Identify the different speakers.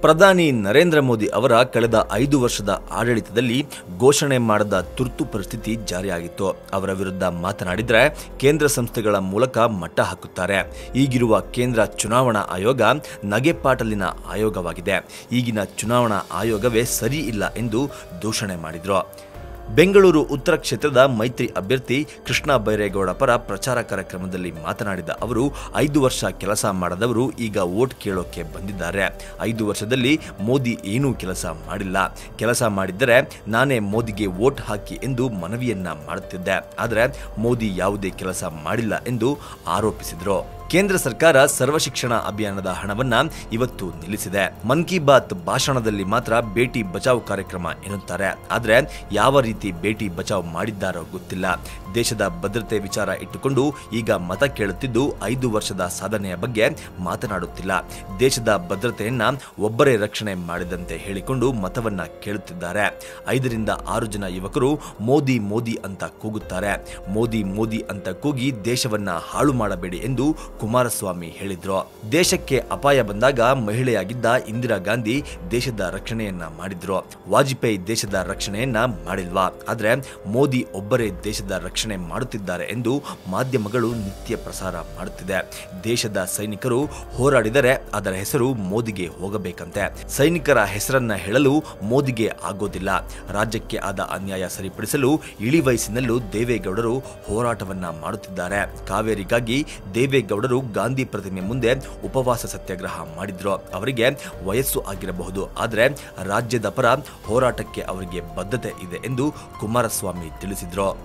Speaker 1: ಪ್ರಧಾನಿ ನರೇಂದ್ರ ಮೋದಿ ಅವರ ಕಳೆದ ಐದು ವರ್ಷದ ಆಡಳಿತದಲ್ಲಿ ಘೋಷಣೆ ಮಾಡದ ತುರ್ತು ಪರಿಸ್ಥಿತಿ ಜಾರಿಯಾಗಿತ್ತು. ಅವರ ವಿರುದ್ಧ ಮಾತನಾಡಿದರೆ ಕೇಂದ್ರ ಸಂಸ್ಥೆಗಳ ಮೂಲಕ ಮಟ್ಟ ಹಾಕುತ್ತಾರೆ. ಈಗಿರುವ ಕೇಂದ್ರ ಚುನಾವಣಾ ಆಯೋಗ ನಗೆಪಾಟಲಿನ ಆಯೋಗವಾಗಿದೆ. ಈಗಿನ ಚುನಾವಣಾ ಆಯೋಗವೇ ಸರಿ ಎಂದು ದೂಷಣೆ ಮಾಡಿದರು. ಬೆಂಗಳೂರು ಉತ್ತರ ಕ್ಷೇತ್ರದ ಮೈತ್ರಿ ಅಭ್ಯರ್ಥಿ ಕೃಷ್ಣ ಬೈರೇಗೌಡ ಪರ ಪ್ರಚಾರ ಕಾರ್ಯಕ್ರಮದಲ್ಲಿ ಮಾತನಾಡಿದ ಅವರು, ಐದು ವರ್ಷ ಕೆಲಸ ಮಾಡದವರು ಈಗ ವೋಟ್ ಕೇಳೋಕೆ ಬಂದಿದ್ದಾರೆ. ಐದು ವರ್ಷದಲ್ಲಿ ಮೋದಿ ಏನೂ ಕೆಲಸ ಮಾಡಿಲ್ಲ. ಕೆಲಸ ಮಾಡಿದ್ದರೆ ನಾನೇ ಮೋದಿಗೆ ವೋಟ್ ಹಾಕಿ ಎಂದು ಮನವಿಯನ್ನ ಮಾಡುತ್ತಿದ್ದೆ. ಆದರೆ ಮೋದಿ ಯಾವುದೇ ಕೆಲಸ ಮಾಡಿಲ್ಲ ಎಂದು ಆರೋಪಿಸಿದರು. ಕೇಂದ್ರ ಸರ್ಕಾರ ಸರ್ವ ಶಿಕ್ಷಣ ಅಭಿಯಾನದ ಹಣವನ್ನ ಇವತ್ತು ನಿಲ್ಲಿಸಿದೆ. ಮನ್ ಕಿ ಬಾತ್ ಭಾಷಣದಲ್ಲಿ ಮಾತ್ರ ಬೇಟಿ ಬಚಾವ್ ಕಾರ್ಯಕ್ರಮ ಎನ್ನುತ್ತಾರೆ. ಆದರೆ ಯಾವ ರೀತಿ ಬೇಟಿ ಬಚಾವ್ ಮಾಡಿದ್ದಾರೋ ಗೊತ್ತಿಲ್ಲ. ದೇಶದ ಭದ್ರತೆ ವಿಚಾರ ಇಟ್ಟುಕೊಂಡು ಈಗ ಮತ ಕೇಳುತ್ತಿದ್ದು ಐದು ವರ್ಷದ ಸಾಧನೆಯ ಬಗ್ಗೆ ಮಾತನಾಡುತ್ತಿಲ್ಲ. ದೇಶದ ಭದ್ರತೆಯನ್ನ ಒಬ್ಬರೇ ರಕ್ಷಣೆ ಮಾಡಿದಂತೆ ಹೇಳಿಕೊಂಡು ಮತವನ್ನ ಕೇಳುತ್ತಿದ್ದಾರೆ. ಐದರಿಂದ ಆರು ಜನ ಯುವಕರು ಮೋದಿ ಮೋದಿ ಅಂತ ಕೂಗುತ್ತಾರೆ. ಮೋದಿ ಮೋದಿ ಅಂತ ಕೂಗಿ ದೇಶವನ್ನ ಹಾಳು ಮಾಡಬೇಡಿ ಎಂದು ಕುಮಾರಸ್ವಾಮಿ ಹೇಳಿದ್ರು. ದೇಶಕ್ಕೆ ಅಪಾಯ ಬಂದಾಗ ಮಹಿಳೆಯಾಗಿದ್ದ ಇಂದಿರಾ ಗಾಂಧಿ ದೇಶದ ರಕ್ಷಣೆಯನ್ನ ಮಾಡಿದ್ರು. ವಾಜಪೇಯಿ ದೇಶದ ರಕ್ಷಣೆಯನ್ನ ಮಾಡಿಲ್ವಾ? ಆದ್ರೆ ಮೋದಿ ಒಬ್ಬರೇ ದೇಶದ ರಕ್ಷಣೆ ಮಾಡುತ್ತಿದ್ದಾರೆ ಎಂದು ಮಾಧ್ಯಮಗಳು ನಿತ್ಯ ಪ್ರಸಾರ ಮಾಡುತ್ತಿದೆ. ದೇಶದ ಸೈನಿಕರು ಹೋರಾಡಿದರೆ ಅದರ ಹೆಸರು ಮೋದಿಗೆ ಹೋಗಬೇಕಂತೆ. ಸೈನಿಕರ ಹೆಸರನ್ನ ಹೇಳಲು ಮೋದಿಗೆ ಆಗೋದಿಲ್ಲ. ರಾಜ್ಯಕ್ಕೆ ಆದ ಅನ್ಯಾಯ ಸರಿಪಡಿಸಲು ಇಳಿ ವಯಸ್ಸಿನಲ್ಲೂ ದೇವೇಗೌಡರು ಹೋರಾಟವನ್ನ ಮಾಡುತ್ತಿದ್ದಾರೆ. ಕಾವೇರಿಗಾಗಿ ದೇವೇಗೌಡರು ಗಾಂಧಿ ಪ್ರತಿಮೆ ಮುಂದೆ ಉಪವಾಸ ಸತ್ಯಾಗ್ರಹ ಮಾಡಿದ್ರು. ಅವರಿಗೆ ವಯಸ್ಸು ಆಗಿರಬಹುದು. ಆದರೆ ರಾಜ್ಯದ ಪರ ಹೋರಾಟಕ್ಕೆ ಅವರಿಗೆ ಬದ್ಧತೆ ಇದೆ ಎಂದು ಕುಮಾರಸ್ವಾಮಿ ತಿಳಿಸಿದ್ರು.